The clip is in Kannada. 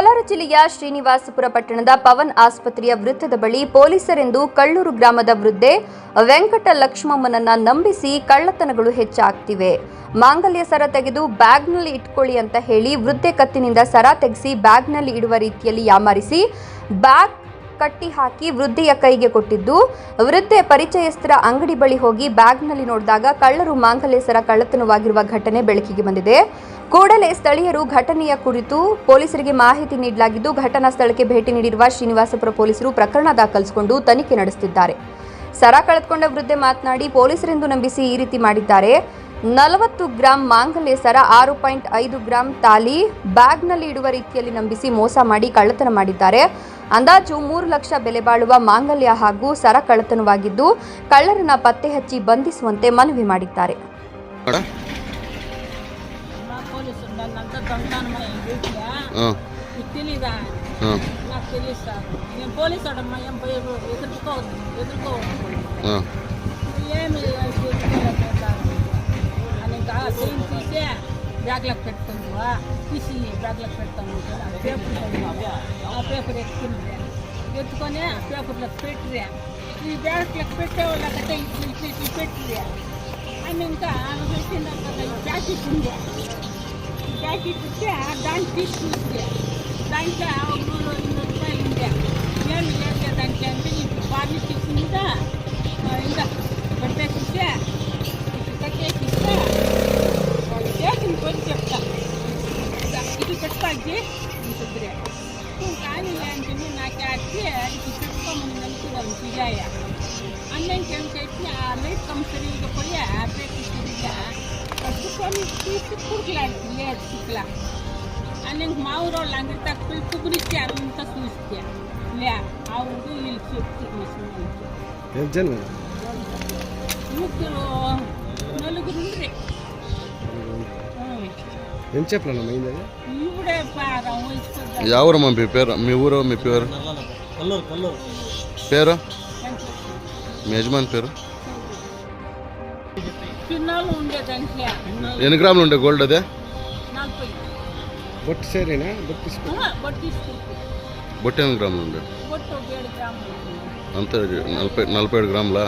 ಕೋಲಾರ ಜಿಲ್ಲೆಯ ಶ್ರೀನಿವಾಸಪುರ ಪಟ್ಟಣದ ಪವನ್ ಆಸ್ಪತ್ರೆಯ ವೃತ್ತದ ಬಳಿ ಪೊಲೀಸರೆಂದು ಕಳ್ಳೂರು ಗ್ರಾಮದ ವೃದ್ಧೆ ವೆಂಕಟ ಲಕ್ಷ್ಮಮ್ಮನನ್ನ ನಂಬಿಸಿ ಕಳ್ಳತನಗಳು ಹೆಚ್ಚಾಗ್ತಿವೆ. ಮಾಂಗಲ್ಯ ಸರ ತೆಗೆದು ಬ್ಯಾಗ್ನಲ್ಲಿ ಇಟ್ಕೊಳ್ಳಿ ಅಂತ ಹೇಳಿ ವೃದ್ಧೆ ಕತ್ತಿನಿಂದ ಸರ ತೆಗೆಸಿ ಬ್ಯಾಗ್ನಲ್ಲಿ ಇಡುವ ರೀತಿಯಲ್ಲಿ ಯಾಮಾರಿಸಿ ಬ್ಯಾಗ್ ಕಟ್ಟಿ ಹಾಕಿ ವೃದ್ಧೆಯ ಕೈಗೆ ಕೊಟ್ಟಿದ್ದು. ವೃದ್ಧೆ ಪರಿಚಯಸ್ಥರ ಅಂಗಡಿ ಬಳಿ ಹೋಗಿ ಬ್ಯಾಗ್ನಲ್ಲಿ ನೋಡಿದಾಗ ಕಳ್ಳರು ಮಾಂಗಲ್ಯ ಸರ ಕಳ್ಳತನವಾಗಿರುವ ಘಟನೆ ಬೆಳಕಿಗೆ ಬಂದಿದೆ. ಕೂಡಲೇ ಸ್ಥಳೀಯರು ಘಟನೆಯ ಕುರಿತು ಪೊಲೀಸರಿಗೆ ಮಾಹಿತಿ ನೀಡಲಾಗಿದ್ದು, ಘಟನಾ ಸ್ಥಳಕ್ಕೆ ಭೇಟಿ ನೀಡಿರುವ ಶ್ರೀನಿವಾಸಪುರ ಪೊಲೀಸರು ಪ್ರಕರಣ ದಾಖಲಿಸಿಕೊಂಡು ತನಿಖೆ ನಡೆಸುತ್ತಿದ್ದಾರೆ. ಸರ ಕಳೆದುಕೊಂಡ ವೃದ್ಧೆ ಮಾತನಾಡಿ, ಪೊಲೀಸರೆಂದು ನಂಬಿಸಿ ಈ ರೀತಿ ಮಾಡಿದ್ದಾರೆ. ನಲವತ್ತು ಗ್ರಾಂ ಮಾಂಗಲ್ಯ ಸರ ಆರು ಪಾಯಿಂಟ್ ಐದು ಗ್ರಾಂ ತಾಲಿ ಬ್ಯಾಗ್ನಲ್ಲಿ ಇಡುವ ರೀತಿಯಲ್ಲಿ ನಂಬಿಸಿ ಮೋಸ ಮಾಡಿ ಕಳ್ಳತನ ಮಾಡಿದ್ದಾರೆ. ಅಂದಾಜು ಮೂರು ಲಕ್ಷ ಬೆಲೆ ಬಾಳುವ ಮಾಂಗಲ್ಯ ಹಾಗೂ ಸರ ಕಳ್ಳತನವಾಗಿದ್ದು ಕಳ್ಳರನ್ನ ಪತ್ತೆ ಹಚ್ಚಿ ಬಂಧಿಸುವಂತೆ ಮನವಿ ಮಾಡಿದ್ದಾರೆ. బ్యాగ్లకు పెట్టుకుందా తీసి బ్యాగ్లకు పెడతాను ఆ పేపర్ ఆ పేపర్ ఎత్తుకుంది ఎత్తుకొని ఆ పేపర్లకు పెట్టిరే. ఈ బ్యాగ్లకు పెట్టే వాళ్ళకంటే ఇట్లా ఇట్లా ఇట్లా పెట్టిరా. అని ఇంకా పెట్టినాక ఈ ప్యాకెట్ ఉంది? ఈ ప్యాకెట్ ఇస్తే దాన్ని తీసుకుంటే దాంట్లో ఒక నూరు ఇన్నూరు రూపాయలు ఇది పెట్టుకోవాలి ఉంటుంది కానీ అంటే నాకు అట్టి ఇది పెట్టుకోమని నలుపుదాం సిగాయ అన్నంకి ఏం చేసి ఆ లైట్ కంపెనీకి పోయి ఆ పేపర్ తిరిగా పట్టుకొని తీసి కురుకులాడుతుంది లేదు చిక్కులా అన్నంకి మా ఊరు వాళ్ళు అందరి తక్కువ కుగురిస్తే అంతా చూస్తే లే ఆ ఊరు వీళ్ళు చెప్తూ ఎంత ఏం చెప్పలేను అయింది అది? ఇప్పుడే పారం వయసుకొద్దా ఎవరు మా మీ పేరు మీ ఊరు మీ పేరు? పేరు? మీ యజమాని పేరు? ఎన్ని గ్రాములు ఉండే గోల్డ్ అదే? బొట్టు సేరేనా బొట్టు బొట్టు ఎన్ని గ్రాములు ఉండే. అంతే నలభై నలభై ఏడు గ్రాములా?